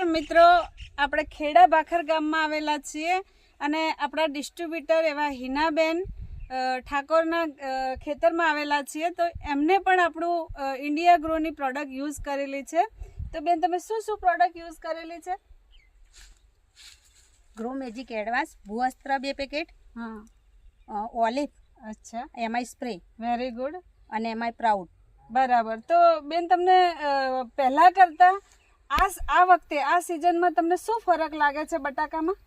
નમસ્કાર મિત્રો. આપણે ખેડા ભાખર ગામમાં આવેલા છીએ અને આપણા ડિસ્ટ્રીબ્યુટર એવા હિનાબેન ઠાકોરના ખેતરમાં આવેલા છીએ. તો એમને પણ આપણું ઇન્ડિયા ગ્રોની પ્રોડક્ટ યુઝ કરેલી છે. તો બેન તમે શું શું પ્રોડક્ટ યુઝ કરેલી છે? ગ્રો મેજિક એડવાન્સ ભૂઅસ્ત્ર બે પેકેટ હા. ઓલિવ અચ્છા. એમાં સ્પ્રે વેરી ગુડ અને એમાં પ્રાઉડ બરાબર. તો બેન તમને પહેલાં પહેલા કરતા આ આ વખતે આ સિઝનમાં તમને શું ફરક લાગે છે બટાકામાં?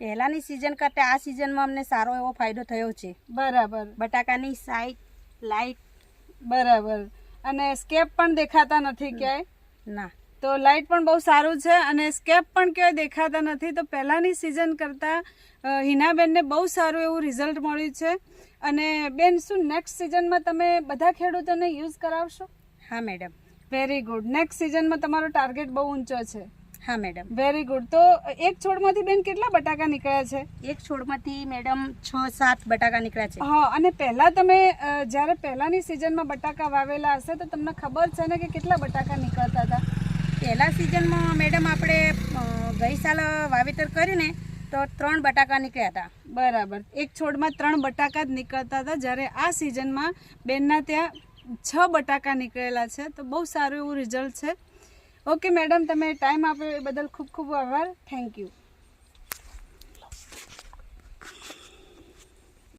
પહેલાંની સિઝન કરતાં આ સિઝનમાં અમને સારો એવો ફાયદો થયો છે. બરાબર. બટાકાની સાઈટ લાઇટ બરાબર. અને સ્કેપ પણ દેખાતા નથી ક્યાંય? ના. તો લાઇટ પણ બહુ સારું છે અને સ્કેપ પણ ક્યાંય દેખાતા નથી. તો પહેલાંની સિઝન કરતાં હિનાબેનને બહુ સારું એવું રિઝલ્ટ મળ્યું છે. અને બેન શું નેક્સ્ટ સિઝનમાં તમે બધા ખેડૂતોને યુઝ કરાવશો? હા મેડમ વેરી ગુડ નેક્સ્ટ સિઝનમાં તમારો ટાર્ગેટ બહુ ઊંચો છે. હા મેડમ વેરી ગુડ તો એક છોડમાંથી બેન કેટલા બટાકા નીકળ્યા છે? એક છોડમાંથી મેડમ છ સાત બટાકા નીકળ્યા છે. હા અને પહેલા તમે જ્યારે પહેલાની સિઝનમાં બટાકા વાવેલા હશે તો તમને ખબર છે ને કે કેટલા બટાકા નીકળતા હતા? પહેલા સિઝનમાં મેડમ આપણે ગઈ સાલ વાવેતર કર્યું ને તો ત્રણ બટાકા નીકળ્યા હતા. બરાબર. એક છોડમાં ત્રણ બટાકા જ નીકળતા હતા. જ્યારે આ સિઝનમાં બેનના ત્યાં છ બટાકા નીકળેલા છે, તો બહુ સારું એવું રિઝલ્ટ છે. ઓકે મેડમ તમે ટાઈમ આપ્યો એ બદલ ખૂબ ખૂબ આભાર. Thank you